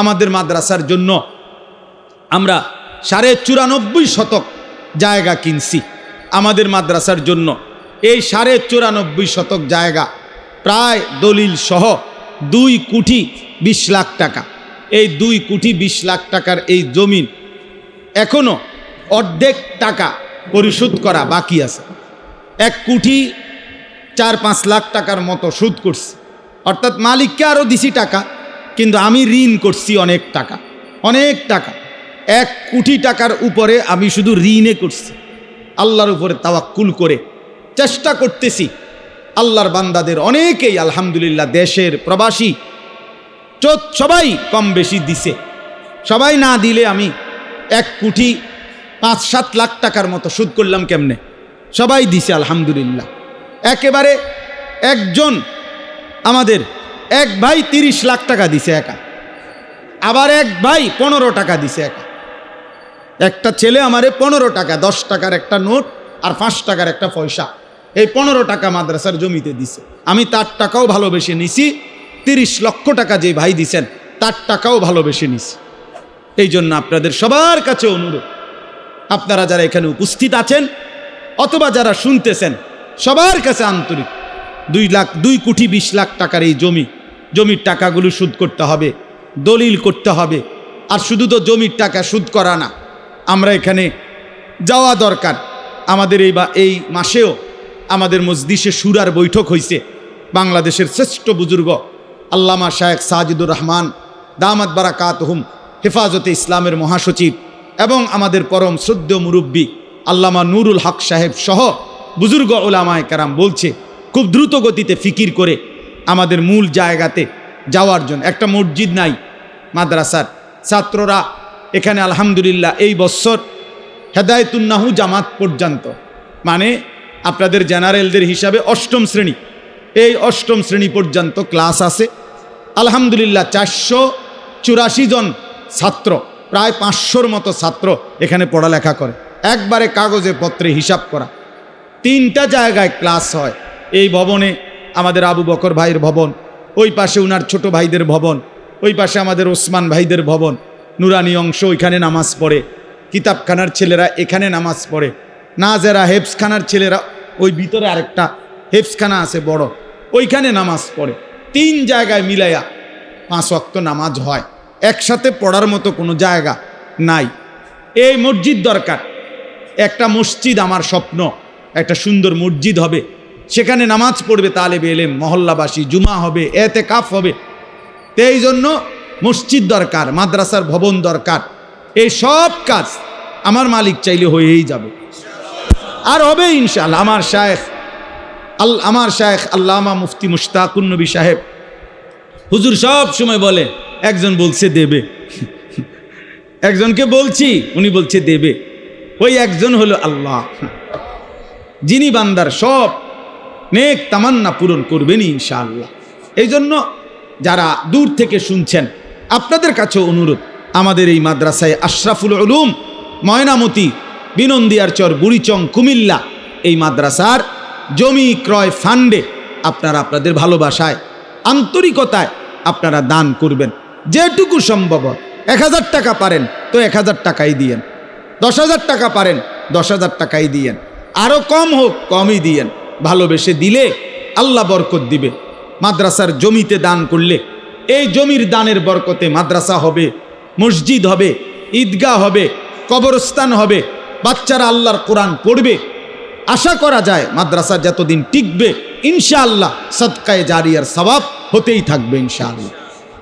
আমাদের মাদ্রাসার জন্য আমরা সাড়ে চুরানব্বই শতক জায়গা কিনছি আমাদের মাদ্রাসার জন্য। এই সাড়ে চুরানব্বই শতক জায়গা প্রায় দলিল সহ দুই কোটি বিশ লাখ টাকা। এই দুই কোটি বিশ লাখ টাকার এই জমিন এখনও অর্ধেক টাকা পরিশোধ করা বাকি আছে। এক কোটি চার পাঁচ লাখ টাকার মতো সুদ করছি। অর্থাৎ মালিককে আরও দিছি টাকা। কিন্তু আমি ঋণ করছি অনেক টাকা অনেক টাকা। এক কোটি টাকার উপরে আমি শুধু ঋণে করছি, আল্লাহর উপরে তাওয়াক্কুল করে চেষ্টা করতেছি। আল্লাহর বান্দাদের অনেকেই আলহামদুলিল্লাহ দেশের প্রবাসী, চোখ সবাই কম বেশি দিছে। সবাই না দিলে আমি এক কোটি পাঁচ সাত লাখ টাকার মতো সুদ করলাম কেমনে? সবাই দিছে আলহামদুলিল্লাহ। একেবারে একজন আমাদের এক ভাই তিরিশ লাখ টাকা দিছে একা। আবার এক ভাই পনেরো টাকা দিছে একা। একটা ছেলে আমারে পনেরো টাকা, দশ টাকার একটা নোট আর পাঁচ টাকার একটা পয়সা। এই পনেরো টাকা মাদ্রাসার জমিতে দিছে। আমি তার টাকাও ভালোবেসে নিছি। তিরিশ লক্ষ টাকা যে ভাই দিছেন, তার টাকাও ভালোবেসে নিছি। এই জন্য আপনাদের সবার কাছে অনুরোধ, আপনারা যারা এখানে উপস্থিত আছেন অথবা যারা শুনতেছেন, সবার কাছে আন্তরিক। দুই লাখ, দুই কোটি বিশ লাখ টাকার এই জমি জমির টাকাগুলো সুদ করতে হবে, দলিল করতে হবে। আর শুধু তো জমির টাকা সুদ করা না, আমরা এখানে যাওয়া দরকার। আমাদের এই বা এই মাসেও আমাদের মসজিষে সুরার বৈঠক হয়েছে বাংলাদেশের শ্রেষ্ঠ বুজুর্গ আল্লামা শায়েখ সাজিদুর রহমান, দামাত বারাকাত হুম হেফাজতে ইসলামের মহাসচিব এবং আমাদের পরম শ্রদ্ধ মুরব্বী আল্লামা নুরুল হক সাহেব সহ বুজুর্গ ওলামায় কারাম বলছে, খুব দ্রুত গতিতে ফিকির করে আমাদের মূল জায়গাতে যাওয়ার জন্য। একটা মসজিদ নাই, মাদ্রাসার। ছাত্ররা এখানে আলহামদুলিল্লাহ এই বৎসর হেদায়তুন্নাহু জামাত পর্যন্ত। মানে আপনাদের জেনারেলদের হিসাবে অষ্টম শ্রেণি। এই অষ্টম শ্রেণি পর্যন্ত ক্লাস আছে। আলহামদুলিল্লাহ চারশো চুরাশি জন ছাত্র, প্রায় পাঁচশোর মতো ছাত্র এখানে পড়ালেখা করে। একবারে কাগজে পত্রে হিসাব করা। তিনটা জায়গায় ক্লাস হয়। এই ভবনে আমাদের আবু বকর ভাইয়ের ভবন, ওই পাশে উনার ছোট ভাইদের ভবন, ওই পাশে আমাদের ওসমান ভাইদের ভবন। নুরানি অংশ ওইখানে নামাজ পড়ে, কিতাবখানার ছেলেরা এখানে নামাজ পড়ে। না যারা হেফসখানার ছেলেরা, ওই ভিতরে আরেকটা হেফসখানা আছে বড়, ওইখানে নামাজ পড়ে। তিন জায়গায় মিলাইয়া পাঁচ অক্ত নামাজ হয়। একসাথে পড়ার মতো কোনো জায়গা নাই। এই মসজিদ দরকার। একটা মসজিদ আমার স্বপ্ন। একটা সুন্দর মসজিদ হবে। সেখানে নামাজ পড়বে তালেবে এলেম, মহল্লাবাসী, জুমা হবে এতে কাফ হবে। এই জন্য মসজিদ দরকার, মাদ্রাসার ভবন দরকার। এই সব কাজ আমার মালিক চাইলে হয়েই যাবে। আর হবে ইনশাল আমার শায়েখ আল আমার শায়েখ আল্লামা মুফতি মুশতাকুন নবী সাহেব, হুজুর সব সময় বলে, একজন বলছে দেবে। একজনকে বলছি, উনি বলছে দেবে। ওই একজন হলো আল্লাহ। যিনি বান্দার সব নেক তামান্না পূরণ করবেনই ইনশাআল্লাহ। এই জন্য যারা দূর থেকে শুনছেন, আপনাদের কাছে অনুরোধ, আমাদের এই মাদ্রাসায় আশরাফুল উলুম, ময়নামতি, বিনন্দিয়ার চর, বুড়িচং, কুমিল্লা, এই মাদ্রাসার জমি ক্রয় ফান্ডে আপনারা আপনাদের ভালোবাসায়, আন্তরিকতায় আপনারা দান করবেন। যেটুকু সম্ভব এক হাজার টাকা পারেন, তো এক হাজার টাকাই দিয়েন। দশ হাজার টাকা পারেন, দশ হাজার টাকাই দিয়েন। আরও কম হোক, কমই দিয়েন। ভালোবেসে দিলে আল্লাহ বরকত দিবে। মাদ্রাসার জমিতে দান করলে এই জমির দানের বরকতে মাদ্রাসা হবে, মসজিদ হবে, ঈদগাহ হবে, কবরস্থান হবে, বাচ্চারা আল্লাহর কোরআন পড়বে। আশা করা যায় মাদ্রাসা যতদিন টিকবে, ইনশাআল্লাহ সৎকায় জারিয়ার সবাব হতেই থাকবে ইনশাআল্লাহ।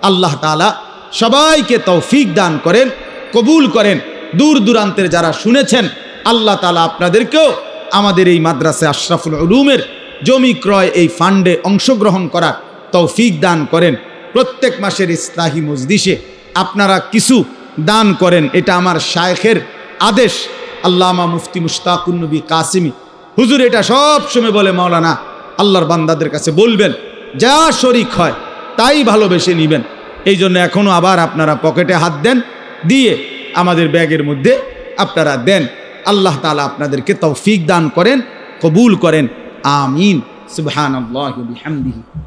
আল্লাহ তালা সবাইকে তৌফিক দান করেন, কবুল করেন। দূর দূরান্তের যারা শুনেছেন, আল্লাহ তালা আপনাদেরকেও আমাদের এই মাদ্রাসা আশরাফুল উলুমের জমি ক্রয় এই ফান্ডে অংশগ্রহণ করার তৌফিক দান করেন। প্রত্যেক মাসের ইসলাহি মজদিসে আপনারা কিছু দান করেন, এটা আমার শায়েখের আদেশ। আল্লামা মুফতি মুশতাকুন্নবী কাসিমি। হুজুর এটা সব সময় বলে, মাওলানা, আল্লাহর বান্দাদের কাছে বলবেন, যা শরিক হয় তাই ভালোবেসে নিবেন। এই জন্য এখনও আবার আপনারা পকেটে হাত দেন, দিয়ে আমাদের ব্যাগের মধ্যে আপনারা দেন। আল্লাহ তালা আপনাদেরকে তৌফিক দান করেন কবুল করেন। আমিন। সুবহান আল্লাহ